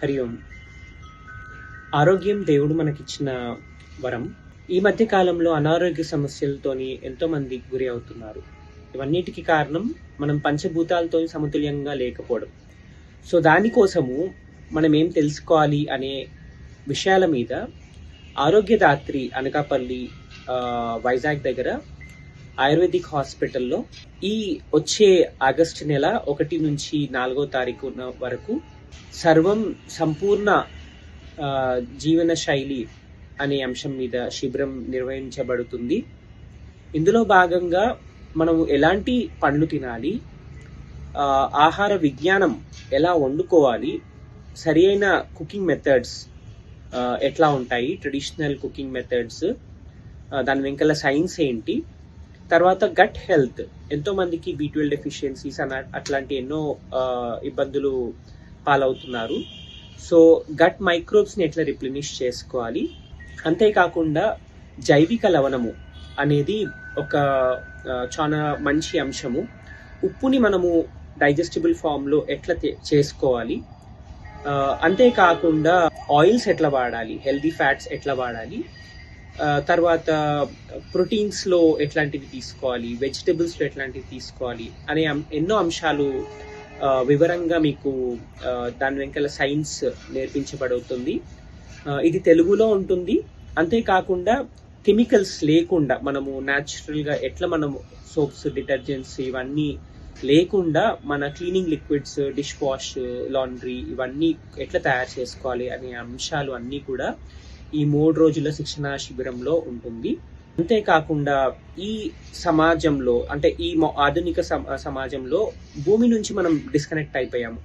హరి ఓం. ఆరోగ్యం దేవుడు మనకిచ్చిన వరం. ఈ మధ్య కాలంలో అనారోగ్య సమస్యలతోని ఎంతోమంది గురి అవుతున్నారు. ఇవన్నిటికీ కారణం మనం పంచభూతాలతో సమతుల్యంగా లేకపోవడం. సో దానికోసము మనం ఏం తెలుసుకోవాలి అనే విషయాల మీద ఆరోగ్యదాత్రి అనకాపల్లి వైజాగ్ దగ్గర ఆయుర్వేదిక్ హాస్పిటల్లో ఈ వచ్చే ఆగస్టు నెల ఒకటి నుంచి నాలుగో తారీఖు వరకు సర్వం సంపూర్ణ జీవన శైలి అనే అంశం మీద శిబిరం నిర్వహించబడుతుంది. ఇందులో భాగంగా మనము ఎలాంటి పండ్లు తినాలి ఆహార విజ్ఞానం ఎలా వండుకోవాలి సరి అయిన కుకింగ్ మెథడ్స్ ఎట్లా ఉంటాయి ట్రెడిషనల్ కుకింగ్ మెథడ్స్ దాని వెంకల సైన్స్ ఏంటి తర్వాత గట్ హెల్త్ ఎంతో మందికి బీ ట్వెల్వ్ డెఫిషియన్సీస్ అన్న అట్లాంటి ఎన్నో ఇబ్బందులు పాలవుతున్నారు. సో గట్ మైక్రోబ్స్ని ఎట్లా రిప్లినిష్ చేసుకోవాలి? అంతేకాకుండా జైవిక లవణము అనేది ఒక చాలా మంచి అంశము. ఉప్పుని మనము డైజెస్టిబుల్ ఫామ్లో ఎట్లా చేసుకోవాలి? అంతేకాకుండా ఆయిల్స్ ఎట్లా వాడాలి? హెల్దీ ఫ్యాట్స్ ఎట్లా వాడాలి? తర్వాత ప్రోటీన్స్లో ఎట్లాంటివి తీసుకోవాలి? వెజిటబుల్స్లో ఎట్లాంటివి తీసుకోవాలి? అనే ఎన్నో అంశాలు వివరంగా మీకు దాని వెంకల సైన్స్ నేర్పించబడుతుంది. ఇది తెలుగులో ఉంటుంది. అంతేకాకుండా కెమికల్స్ లేకుండా మనము న్యాచురల్గా ఎట్లా మనము సోప్స్ డిటర్జెంట్స్ ఇవన్నీ లేకుండా మన cleaning liquids dish wash laundry ఇవన్నీ ఎట్లా తయారు చేసుకోవాలి అనే అంశాలు అన్నీ కూడా ఈ మూడు రోజుల శిక్షణా శిబిరంలో ఉంటుంది. అంతేకాకుండా ఈ సమాజంలో అంటే ఈ ఆధునిక సమాజంలో భూమి నుంచి మనం డిస్కనెక్ట్ అయిపోయాము.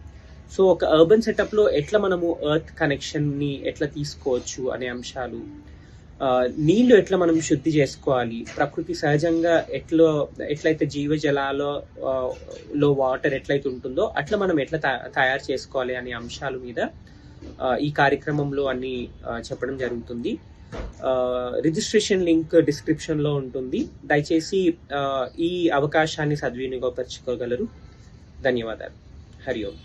సో ఒక అర్బన్ సెటప్లో ఎట్లా మనము ఎర్త్ కనెక్షన్ని ఎట్లా తీసుకోవచ్చు అనే అంశాలు నీళ్ళు ఎట్లా మనం శుద్ధి చేసుకోవాలి ప్రకృతి సహజంగా ఎట్లా ఎట్లయితే జీవజలాలో లో వాటర్ ఎట్లయితే ఉంటుందో అట్లా మనం ఎట్లా తయారు చేసుకోవాలి అనే అంశాల మీద ఈ కార్యక్రమంలో అన్ని చెప్పడం జరుగుతుంది. రిజిస్ట్రేషన్ లింక్ డిస్క్రిప్షన్లో ఉంటుంది. దయచేసి ఈ అవకాశాన్ని సద్వినియోగపరచుకోగలరు. ధన్యవాదాలు. హరి ఓం.